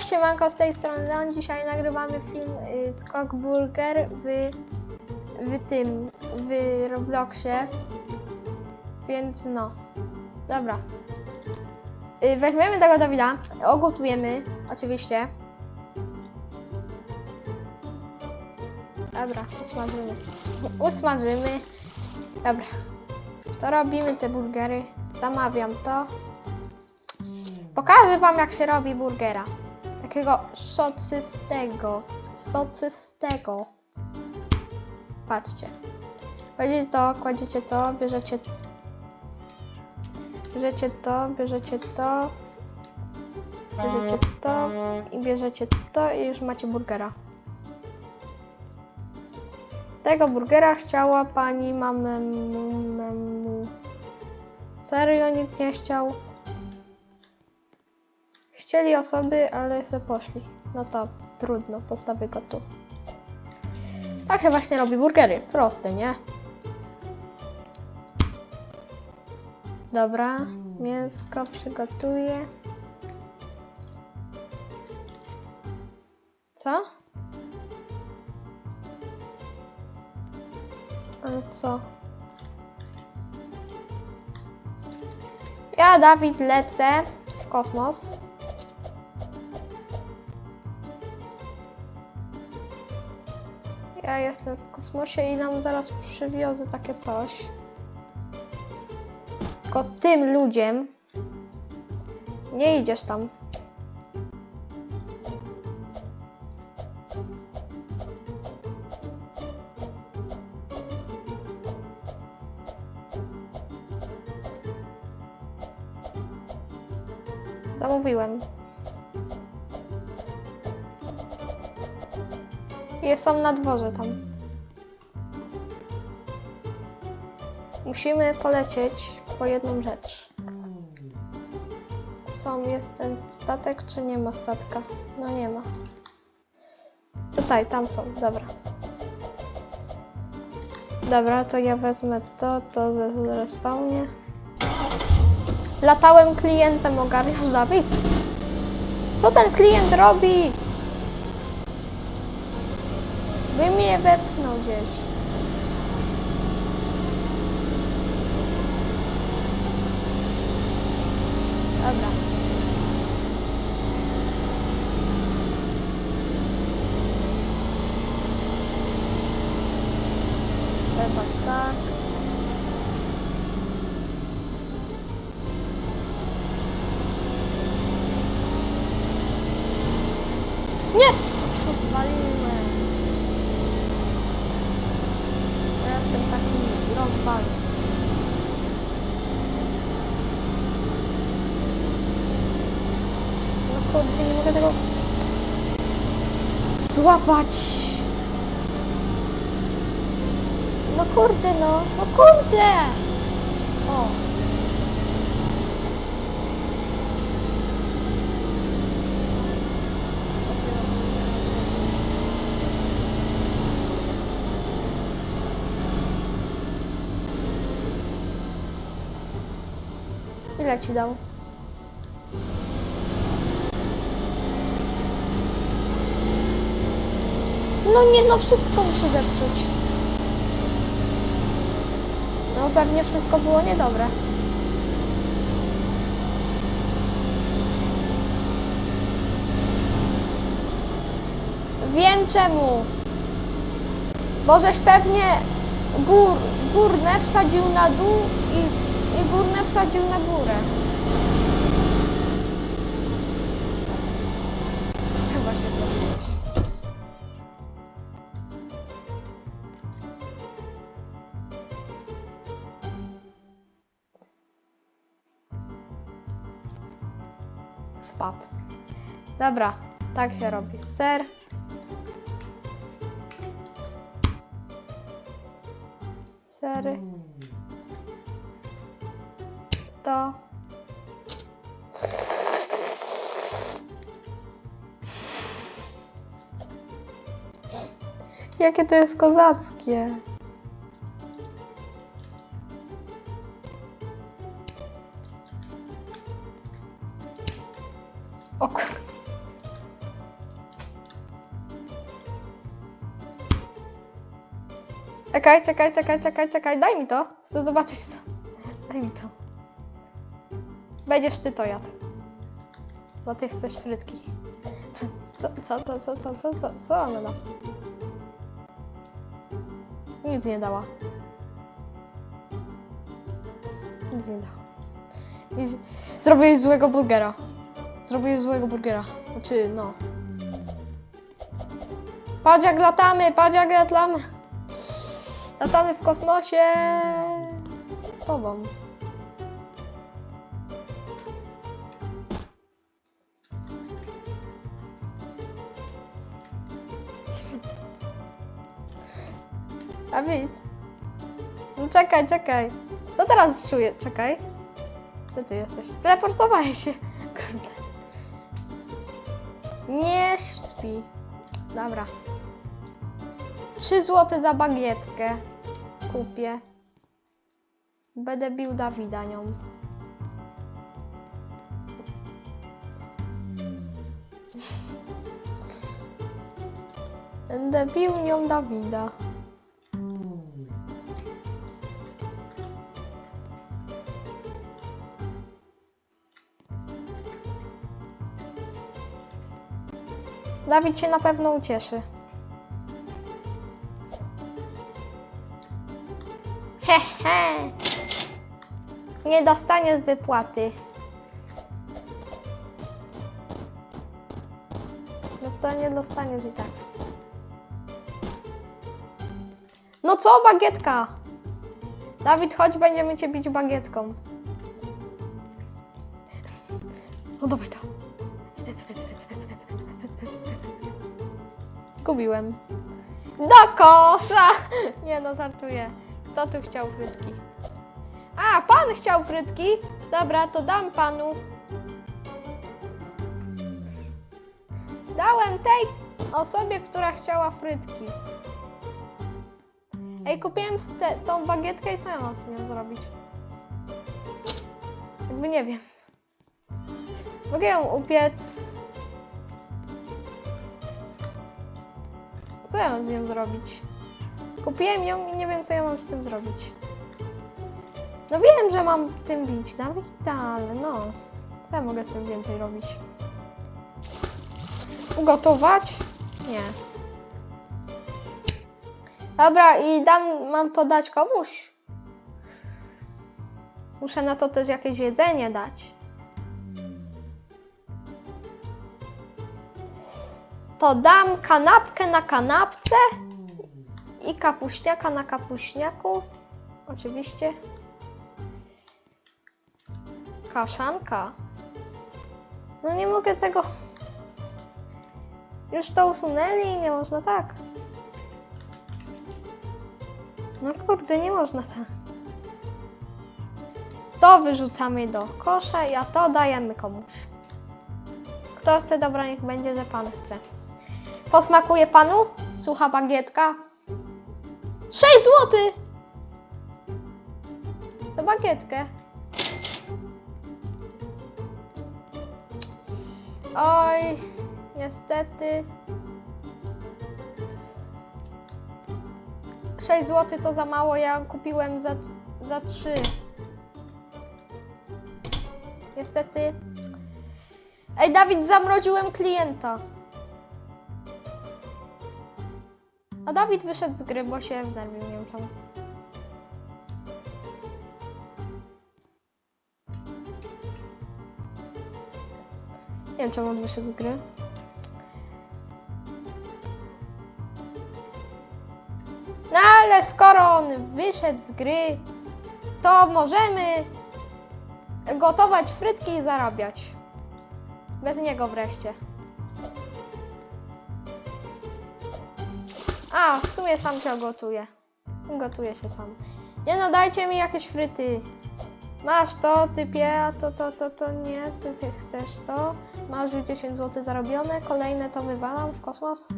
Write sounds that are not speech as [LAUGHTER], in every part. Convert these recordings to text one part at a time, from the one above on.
Cześć, siemanko, z tej strony Leon. Dzisiaj nagrywamy film y, Skok Burger w, w tym, w Robloxie. Więc no, dobra. Y, weźmiemy tego Dawida, ogotujemy, oczywiście. Dobra, usmażymy. Usmażymy. Dobra. To robimy te burgery. Zamawiam to. Pokażę wam jak się robi burgera. Takiego socystego. Socystego. Patrzcie. Kładziecie to, kładziecie to, bierzecie Bierzecie to, bierzecie to, bierzecie to i bierzecie to i już macie burgera. Tego burgera chciała pani memu. Serio nikt nie chciał. Chcieli osoby, ale se poszli. No to trudno, postawię go tu. Tak się właśnie robi burgery. Proste, nie? Dobra, mięsko przygotuję. Co? Ale co? Ja, Dawid, lecę w kosmos. Ja jestem w kosmosie i nam zaraz przywiozę takie coś. Tylko tym ludziom nie idziesz tam. Zamówiłem. Je są na dworze tam. Musimy polecieć po jedną rzecz. Są, jest ten statek, czy nie ma statka? No nie ma. Tutaj, tam są, dobra. Dobra, to ja wezmę to, to ze respawnie. Latałem klientem, ogarniasz Dawid? Co ten klient robi? By mnie wepchnął gdzieś. Dobra. Trzeba tak. Nie! Rozwaliłem. Ja jestem taki rozwalny. No kurde, nie mogę tego złapać. No kurde, no, no kurde! O. Ile ci dał? No nie, no wszystko muszę zepsuć. No pewnie wszystko było niedobre. Wiem czemu. Bo żeś pewnie gór, górne wsadził na dół i, i górne wsadził na górę. Spadł. Dobra, tak się robi. Ser. Sery. To. Jakie to jest kozackie. Czekaj, czekaj, czekaj, czekaj, czekaj, daj mi to. Chcę zobaczyć co. Daj mi to. Będziesz ty to jadł. Bo ty chcesz frytki. Co, co, co, co, co, co, co, co ona da? Nic nie dała. Nic nie dała. Nic... Zrobiłeś złego burgera. Zrobiłeś złego burgera. Znaczy, no. Padziak latamy, padziak latamy. Latamy w kosmosie. Tobą. Dawid. No czekaj, czekaj. Co teraz czuję? Czekaj. Gdzie ty jesteś? Teleportowałeś się. Kurde. Nie śpi. Dobra. 3 złote za bagietkę. Kupię. Będę bił Dawida nią. Będę bił nią Dawida. Dawid się na pewno ucieszy. [LAUGHS] Nie dostaniesz wypłaty. No to nie dostaniesz i tak. No co, bagietka? Dawid, chodź, będziemy cię bić bagietką. No dawaj to. [LAUGHS] Zgubiłem. Do kosza! [LAUGHS] Nie no, żartuję. Kto tu chciał frytki? A, pan chciał frytki? Dobra, to dam panu. Dałem tej osobie, która chciała frytki. Ej, kupiłem te, tą bagietkę i co ja mam z nią zrobić? Jakby nie wiem. Mogę ją upiec. Co ja mam z nią zrobić? Kupiłem ją i nie wiem, co ja mam z tym zrobić. No wiem, że mam tym bić, nawet ale no. Co ja mogę z tym więcej robić? Ugotować? Nie. Dobra, i dam, mam to dać komuś. Muszę na to też jakieś jedzenie dać. To dam kanapkę na kanapce i kapuśniaka na kapuśniaku. Oczywiście. Kaszanka. No nie mogę tego. Już to usunęli i nie można tak. No kurde, nie można tak. To wyrzucamy do kosza, a to dajemy komuś. Kto chce, dobra, niech będzie, że pan chce. Posmakuje panu? Sucha bagietka. 6 zł! Za bagietkę. Oj, niestety. 6 zł to za mało, ja kupiłem za, za 3. Niestety. Ej, Dawid, zamroziłem klienta. Dawid wyszedł z gry, bo się wnerwił, nie wiem czemu. Nie wiem czemu on wyszedł z gry. No ale skoro on wyszedł z gry, to możemy gotować frytki i zarabiać. Bez niego wreszcie. A, w sumie sam się gotuje. Gotuje się sam. Nie no, dajcie mi jakieś fryty. Masz to, typie, a to, to, to, to nie, ty, ty chcesz to. Masz już 10 zł zarobione, kolejne to wywalam w kosmos.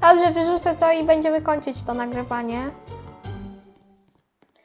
Dobrze, wyrzucę to i będziemy kończyć to nagrywanie.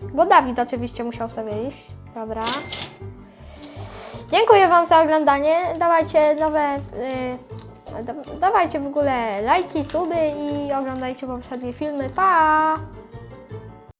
Bo Dawid oczywiście musiał sobie iść. Dobra. Dziękuję Wam za oglądanie. Dawajcie nowe. Yy, da, dawajcie w ogóle lajki, suby i oglądajcie poprzednie filmy. Pa!